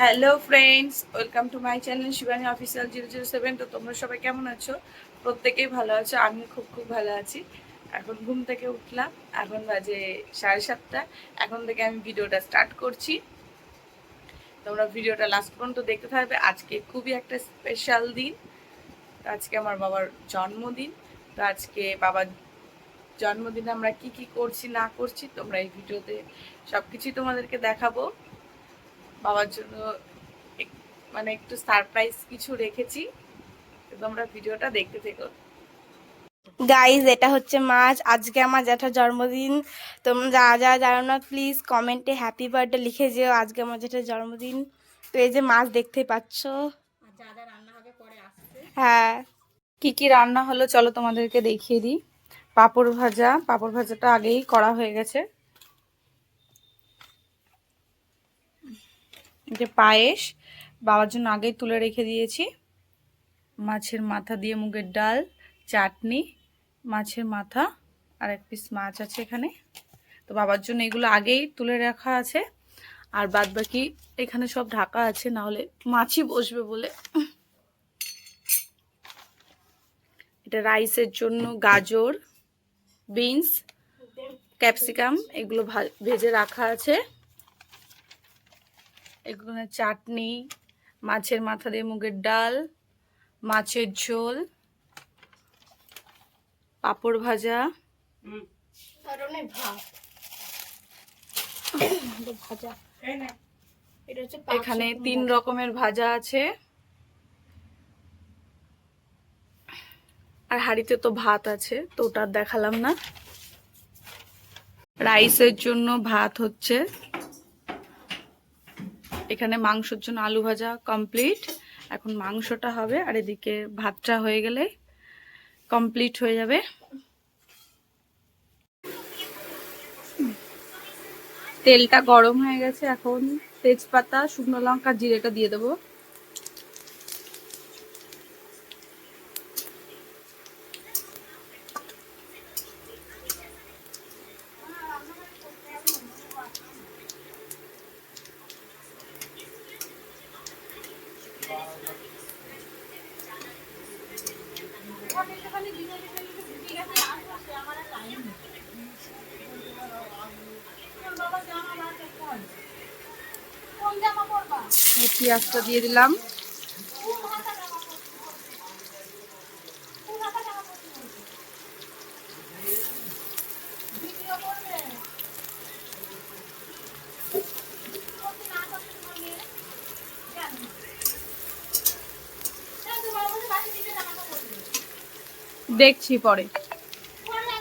Hello friends welcome to my channel Shivani official zero zero seven তো তোমরা সবাই কেমন আছো? প্রত্যেকেই ভালো আছো আমি খুব খুব ভালো আছি। এখন ঘুম থেকে উঠলাম, এখন বাজে সাড়ে সাতটা। এখন থেকে আমি ভিডিওটা স্টার্ট করছি। তোমরা ভিডিওটা লাস্ট পর্যন্ত দেখতে থাকবে। আজকে খুবই একটা স্পেশাল দিন। আজকে আমার বাবার জন্মদিন। তো আজকে বাবার জন্মদিনে আমরা কি কি করছি, না করছি, তোমরা এই ভিডিওতে সব কিছুই তোমাদেরকে দেখাবো। বাবার জন্য মানে একটু সারপ্রাইজ কিছু রেখেছি। তোমরা ভিডিওটা দেখতে থেকো। গাইজ এটা হচ্ছে মাছ। আজকে আমার জ্যাঠার জন্মদিন। তোমরা যা যা জানো না প্লিজ কমেন্টে হ্যাপি বার্থডে লিখে যেও। আজকে আমার জ্যাঠার জন্মদিন। তো এই যে মাছ দেখতে পাচ্ছ। হ্যাঁ। কি কি রান্না হলো চলো তোমাদেরকে দেখিয়ে দিই। পাঁপড় ভাজা। পাঁপড় ভাজাটা আগেই করা হয়ে গেছে। যে পায়েস, বাবার জন্য আগেই তুলে রেখে দিয়েছি। মাছের মাথা দিয়ে মুগের ডাল, চাটনি, মাছের মাথা, আর এক পিস মাছ আছে এখানে। তো বাবার জন্য এগুলো আগেই তুলে রাখা আছে। আর বাদ বাকি এখানে সব ঢাকা আছে, না হলে মাছি বসবে বলে। এটা রাইসের জন্য গাজর, বিনস, ক্যাপসিকাম, এগুলো ভেজে রাখা আছে। এগুলো চাটনি মাছের মাথা দিয়ে মুগের ডাল মাছের ঝোল পাঁপড় ভাজা। ভাজা। এটা হচ্ছে এখানে তিন রকমের ভাজা আছে। আর হাঁড়িতে তো ভাত আছে তো ওটা দেখালাম না। রাইসের জন্য ভাত হচ্ছে। এখানে মাংসর জন্য আলু ভাজা কমপ্লিট এখন মাংসটা হবে, আর এদিকে ভাতটা হয়ে গেলে কমপ্লিট হয়ে যাবে। তেলটা গরম হয়ে গেছে, এখন তেজপাতা, শুকনো লঙ্কা, জিরেটা দিয়ে দেবো এই পেঁয়াজটা দিয়ে দিলাম। দেখছি পরে।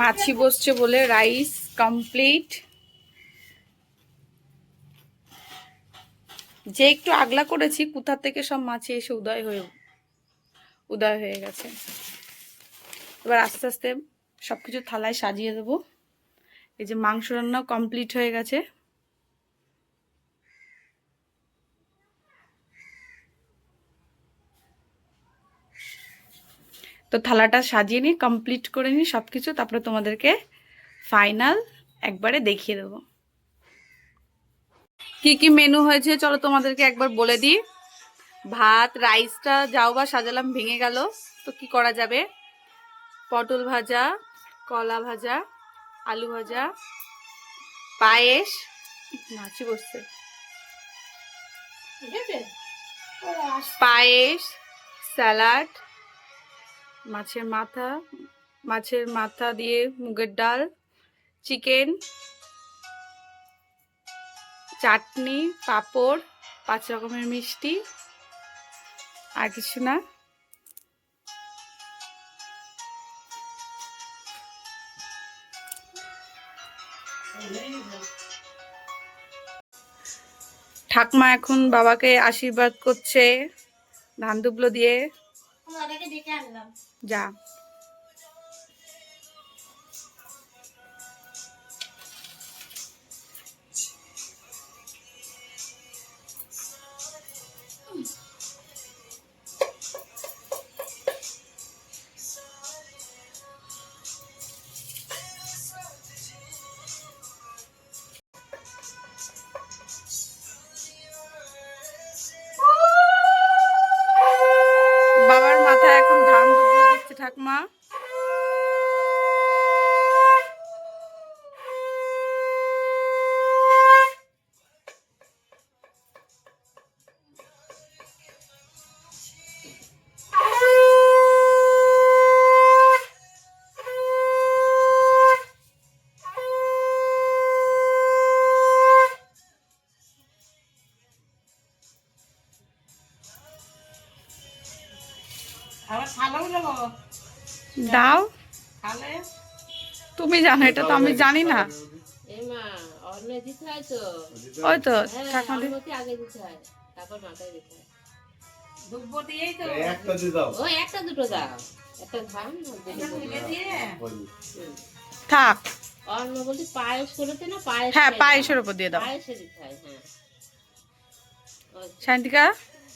মাছি বসছে বলে রাইস কমপ্লিট। যে একটু আগলা করেছি, কোথা থেকে সব মাছি এসে উদয় হয়ে উদয় হয়ে গেছে। এবার আস্তে আস্তে সব কিছু থালায় সাজিয়ে দেবো। এই যে মাংস রান্নাও কমপ্লিট হয়ে গেছে। তো থালাটা সাজিয়ে নিই কমপ্লিট করে নিই সব কিছু তারপরে তোমাদেরকে ফাইনাল একবারে দেখিয়ে দেবো। কি কি মেনু হয়েছে? চলো তোমাদেরকে একবার বলে দিই। ভাত রাইসটা যাও বা সাজালাম ভেঙে গেল। তো কি করা যাবে? পটল ভাজা কলা ভাজা আলু ভাজা পায়েস। নাচি বসছে। পায়েস স্যালাড মাছের মাথা মাছের মাথা দিয়ে মুগের ডাল চিকেন চাটনি পাঁপড় পাঁচ রকমের মিষ্টি আর কিছু না। ঠাকমা এখন বাবাকে আশীর্বাদ করছে ধান দুবলো দিয়ে। যা। দাও। তুমি জানো এটা তো আমি জানি না। এই মা অন্য দিতে হয় তো। ওই তো। থাক। হ্যাঁ পায়েসের উপর দিয়ে দাও। হ্যাঁ। শান্তিকা?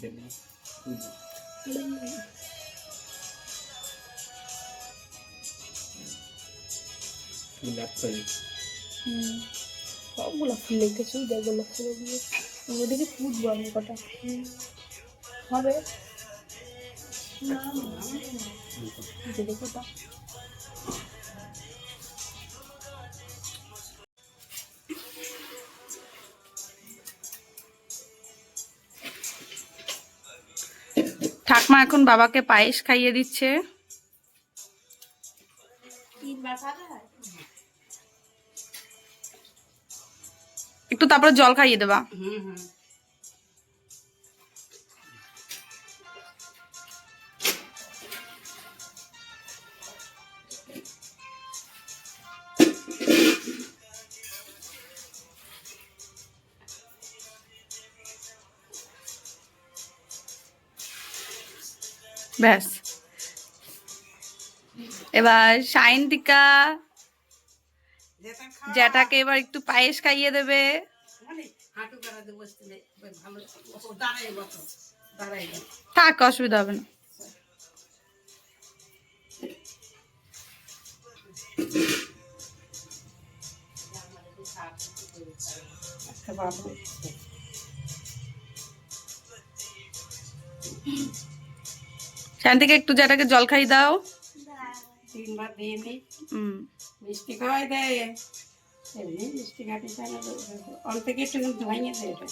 দিতে না লাভ করি সবগুলো ফুল লেগেছে দেখ গোলাপ ফুলগুলো ওদিকে ফুটবো আমি কটা। হবে? দেখো তো ঠাকমা এখন বাবাকে পায়েস খাইয়ে দিচ্ছে। একটু তারপরে জল খাইয়ে দেবা। হুম হুম। ব্যাস। এবার সায়ন্তিকা জ্যাঠাকে এবার একটু পায়েস খাইয়ে দেবে। থাক অসুবিধা হবে না। একটা শান্তিকে একটু জ্যাঠাকে জল খাই দাও। তিনবার দিয়ে মিষ্টি খাওয়াই দেয় এমনি মিষ্টি খাটি অল্প দেয় এটা।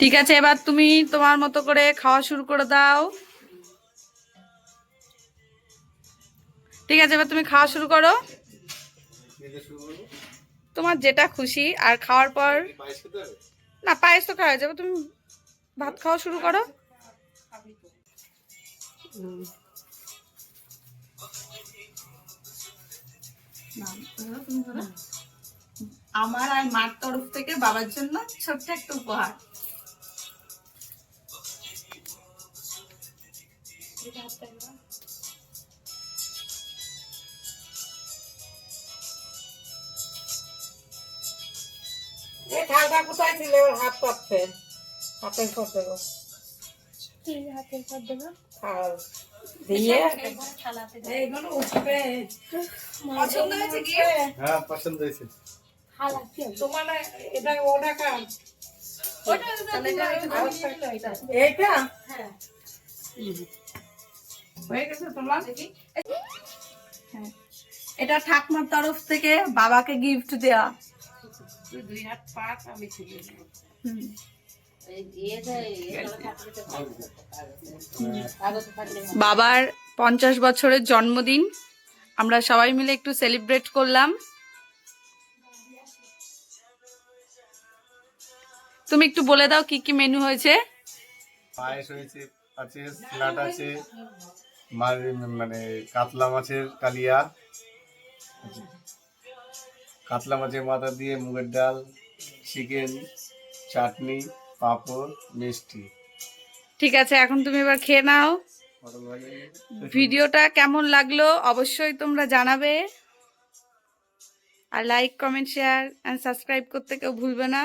ঠিক আছে এবার তুমি তোমার মতো করে খাওয়া শুরু করে দাও। ঠিক আছে এবার তুমি খাওয়া শুরু করো। তোমার যেটা খুশি আর খাওয়ার পর না পায়েস তো খাওয়া যাবে তুমি ভাত খাওয়া শুরু করো। আমার আর মার তরফ থেকে বাবার জন্য ছোট্ট একটা উপহার। কোথায় ছিল? ওর হাত পাচ্ছে হাতের দেবো। হাতের পর দেবো? থাল। দিয়ে? এইগুলো উঠবে। পছন্দ হয়েছে কি হ্যাঁ পছন্দ হয়েছে। তোমার এটা ওটা কার? এইটা? হ্যাঁ। হয়ে গেছে তোমার? হ্যাঁ। এটা ঠাকমার তরফ থেকে বাবাকে গিফট দেওয়া তুই দুই হাত আমি। বাবার পঞ্চাশ বছরের জন্মদিন আমরা সবাই মিলে একটু সেলিব্রেট করলাম। তুমি একটু বলে দাও কি কি মেনু হয়েছে? পায়েস হয়েছে আছে স্যালাড আছে মানে কাতলা মাছের কালিয়া কাতলা মাছের মাথা দিয়ে মুগের ডাল, চিকেন, চাটনি, পাঁপড়, মিষ্টি। ঠিক আছে, এখন তুমি এবার খেয়ে নাও। ভিডিওটা কেমন লাগল অবশ্যই তোমরা জানাবে। আর like comment share and subscribe করতে কেউ ভুলবে না।